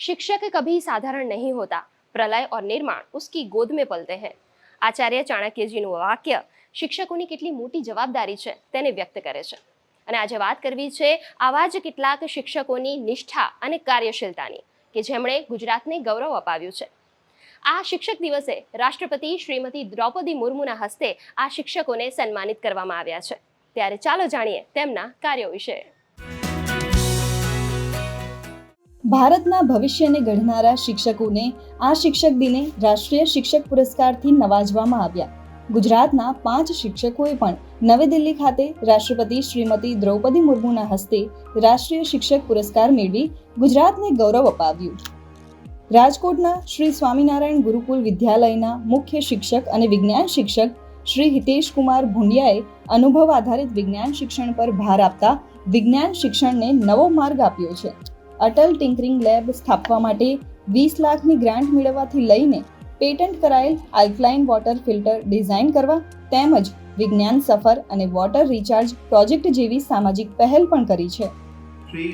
शिक्षक कभी साधारण नहीं होता प्रलय और निर्माण उसकी गोद में पलते हैं આચાર્ય ચાણક્યજીનું વાક્ય શિક્ષકોની કેટલી મોટી જવાબદારી છે તેને વ્યક્ત કરે છે અને આજે વાત કરવી છે આવા જ કેટલાક શિક્ષકોની નિષ્ઠા અને કાર્યશીલતાની કે જેમણે ગુજરાતને ગૌરવ અપાવ્યું છે આ શિક્ષક દિવસે રાષ્ટ્રપતિ શ્રીમતી દ્રૌપદી મુર્મુના હસ્તે આ શિક્ષકોને સન્માનિત કરવામાં આવ્યા છે ત્યારે ચાલો જાણીએ તેમના કાર્યો વિશે ભારતના ભવિષ્યને ઘડનારા શિક્ષકોને, આ શિક્ષક દિને રાષ્ટ્રીય શિક્ષક પુરસ્કારથી નવાજવામાં આવ્યા. ગુજરાતના પાંચ શિક્ષકોએ પણ નવી દિલ્હી ખાતે રાષ્ટ્રપતિ શ્રીમતી દ્રૌપદી મુર્મુના હસ્તે રાષ્ટ્રીય શિક્ષક પુરસ્કાર મેળવી ગુજરાતને ગૌરવ અપાવ્યું. રાજકોટના શ્રી સ્વામિનારાયણ ગુરુકુલ વિદ્યાલયના મુખ્ય શિક્ષક અને વિજ્ઞાન શિક્ષક શ્રી હિતેશ કુમાર ભુંડિયાએ અનુભવ આધારિત વિજ્ઞાન શિક્ષણ પર ભાર આપતા વિજ્ઞાન શિક્ષણને નવો માર્ગ આપ્યો છે. અટલ ટિંકરિંગ લેબ સ્થાપવા માટે વીસ લાખની ગ્રાન્ટ મેળવવાથી લઈને પેટન્ટ કરાયેલ આલ્કલાઇન વોટર ફિલ્ટર ડિઝાઇન કરવા તેમજ વિજ્ઞાન સફર અને વોટર રિચાર્જ પ્રોજેક્ટ જેવી સામાજિક પહેલ પણ કરી છે. શ્રી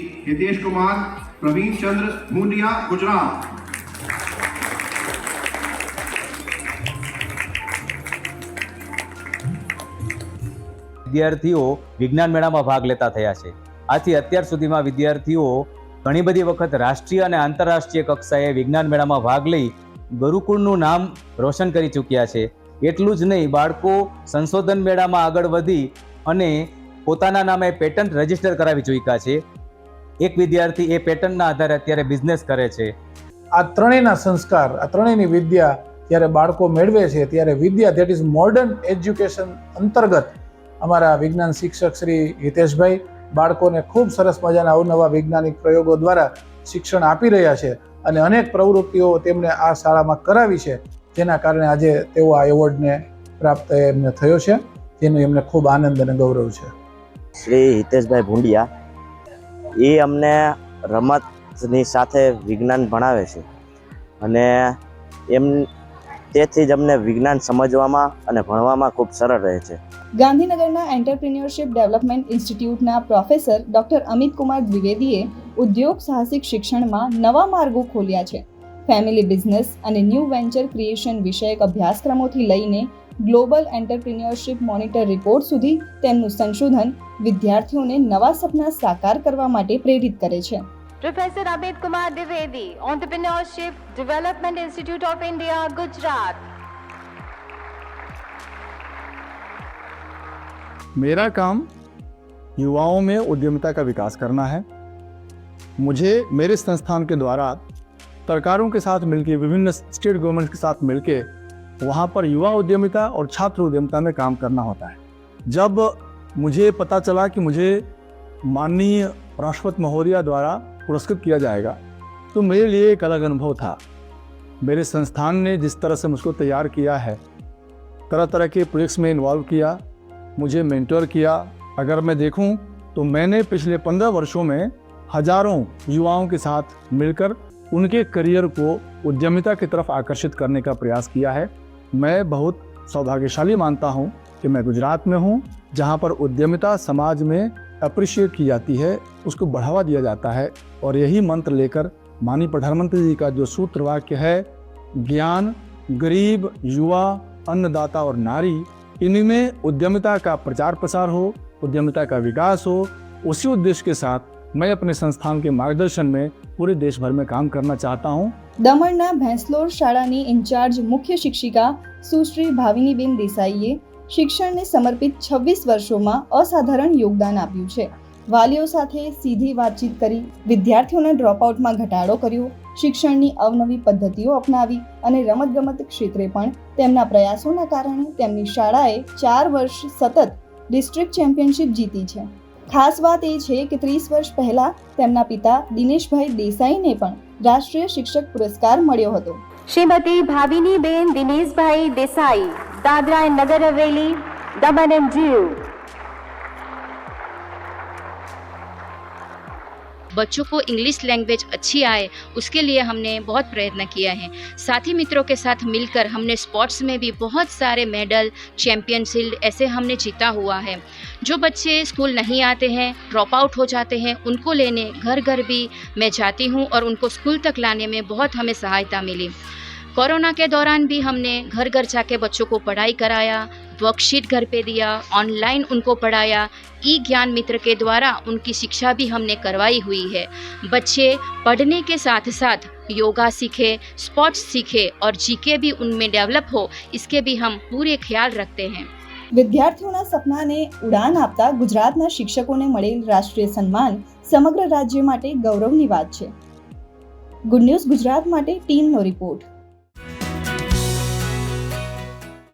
વિદ્યાર્થીઓ વિજ્ઞાન મેળામાં ભાગ લેતા થયા છે. આથી અત્યાર સુધીમાં વિદ્યાર્થીઓ ઘણી બધી વખત રાષ્ટ્રીય અને આંતરરાષ્ટ્રીય કક્ષાએ વિજ્ઞાન મેળામાં ભાગ લઈ ગુરુકુળનું નામ રોશન કરી ચૂક્યા છે. એટલું જ નહીં, બાળકો સંશોધન મેળામાં આગળ વધી અને પોતાના નામે પેટન્ટ રજિસ્ટર કરાવી ચૂક્યા છે. એક વિદ્યાર્થી એ પેટન્ટના આધારે અત્યારે બિઝનેસ કરે છે. આ ત્રણેયના સંસ્કાર, આ ત્રણેયની વિદ્યા જ્યારે બાળકો મેળવે છે, ત્યારે વિદ્યા દેટ ઇઝ મોડર્ન એજ્યુકેશન અંતર્ગત અમારા વિજ્ઞાન શિક્ષક શ્રી હિતેશભાઈ બાળકોને ખૂબ સરસ મજાના અવનવા વૈજ્ઞાનિક પ્રયોગો દ્વારા શિક્ષણ આપી રહ્યા છે અને અનેક પ્રવૃત્તિઓ તેમણે આ શાળામાં કરાવી છે. જેના કારણે આજે તેઓ આ એવોર્ડને પ્રાપ્ત એમને થયો છે. જેનો એમને ખૂબ આનંદ અને ગૌરવ છે. શ્રી હિતેશભાઈ ભુંડિયા, એ અમને રમતની સાથે વિજ્ઞાન ભણાવે છે. અને એમ, તેથી જ અમને વિજ્ઞાન સમજવામાં અને ભણવામાં ખૂબ સરળ રહે છે. ગાંધીનગરના એન્ટરપ્રિન્યોરશિપ ડેવલપમેન્ટ ઇન્સ્ટિટ્યૂટના પ્રોફેસર ડોક્ટર અમિત કુમાર દ્વિવેદીએ ઉદ્યોગ સાહસિક શિક્ષણમાં નવા માર્ગો ખોલ્યા છે ફેમિલી બિઝનેસ અને ન્યૂ વેન્ચર ક્રિએશન વિષયક અભ્યાસક્રમોથી લઈને ગ્લોબલ એન્ટરપ્રિન્યોરશિપ મોનિટર રિપોર્ટ સુધી તેમનું સંશોધન વિદ્યાર્થીઓને નવા સપના સાકાર કરવા માટે પ્રેરિત કરે છે professor Amit Kumar Dwivedi entrepreneurship development institute of India Gujarat. मेरा काम युवाओं में उद्यमिता का विकास करना है। मुझे मेरे संस्थान के द्वारा सरकारों के साथ मिलकर विभिन्न स्टेट गवर्नमेंट के साथ मिलकर वहाँ पर युवा उद्यमिता और छात्र उद्यमिता में काम करना होता है। जब मुझे पता चला कि मुझे माननीय राष्ट्रपति महोदया द्वारा पुरस्कृत किया जाएगा तो मेरे लिए एक अलग अनुभव था। मेरे संस्थान ने जिस तरह से मुझको तैयार किया है तरह तरह के प्रोजेक्ट्स में इन्वॉल्व किया मुझे मेंटर किया। अगर मैं देखूँ तो मैंने पिछले पंद्रह वर्षों में हज़ारों युवाओं के साथ मिलकर उनके करियर को उद्यमिता की तरफ़ आकर्षित करने का प्रयास किया है। मैं बहुत सौभाग्यशाली मानता हूँ कि मैं गुजरात में हूँ, जहाँ पर उद्यमिता समाज में अप्रिशिएट की जाती है, उसको बढ़ावा दिया जाता है। और यही मंत्र लेकर माननीय प्रधानमंत्री जी का जो सूत्र वाक्य है, ज्ञान गरीब, युवा, अन्नदाता और नारी इनमें उद्यमिता का प्रचार प्रसार हो उद्यमिता का विकास हो उसी उद्देश्य के साथ मैं अपने संस्थान के मार्गदर्शन में पूरे देश भर में काम करना चाहता हूँ દમણના ભેંસલોર શાળાની ઇન્ચાર્જ મુખ્ય શિક્ષિકા સુશ્રી ભાવિનીબેન દેસાઈએ શિક્ષણને સમર્પિત છવ્વીસ વર્ષોમાં અસાધારણ યોગદાન આપ્યું છે વાલીઓ સાથે સીધી વાતચીત કરી, વિદ્યાર્થીઓના ડ્રોપઆઉટમાં ઘટાડો કર્યો, શિક્ષણની અવનવી પદ્ધતિઓ અપનાવી અને રમતગમત ક્ષેત્રે પણ તેમના પ્રયાસોના કારણે તેમની શાળાએ ચાર વર્ષ સતત ડિસ્ટ્રિક્ટ ચેમ્પિયનશિપ જીતી છે. ખાસ વાત એ છે કે ત્રીસ વર્ષ પહેલા તેમના પિતા દિનેશભાઈ દેસાઈને પણ રાષ્ટ્રીય શિક્ષક પુરસ્કાર મળ્યો હતો. શ્રીમતી ભાવિની બેન દિનેશભાઈ દેસાઈ, દાદરા નગર હવેલી દમન એન્ડ દીવ बच्चों को इंग्लिश लैंग्वेज अच्छी आए, उसके लिए हमने बहुत प्रयत्न किया है। साथी मित्रों के साथ मिलकर हमने स्पोर्ट्स में भी बहुत सारे मेडल चैम्पियनशिल्ड ऐसे हमने जीता हुआ है। जो बच्चे स्कूल नहीं आते हैं ड्रॉप आउट हो जाते हैं, उनको लेने घर घर भी मैं जाती हूँ और उनको स्कूल तक लाने में बहुत हमें सहायता मिली। कोरोना के दौरान भी हमने घर घर जाके बच्चों को पढ़ाई कराया वर्कशीट घर पे दिया ऑनलाइन उनको पढ़ाया ई ज्ञान मित्र के द्वारा उनकी शिक्षा भी हमने करवाई हुई है बच्चे पढ़ने के साथ साथ योगा सीखे स्पोर्ट्स सीखे और जीके भी उनमें डेवलप हो इसके भी हम पूरे ख्याल रखते हैं વિદ્યાર્થીઓના સપનાને ઉડાન આપતા ગુજરાતના શિક્ષકોને મળેલ રાષ્ટ્રીય સન્માન સમગ્ર રાજ્ય માટે ગૌરવની વાત છે ગુડ ન્યૂઝ ગુજરાત માટે ટીમનો રિપોર્ટ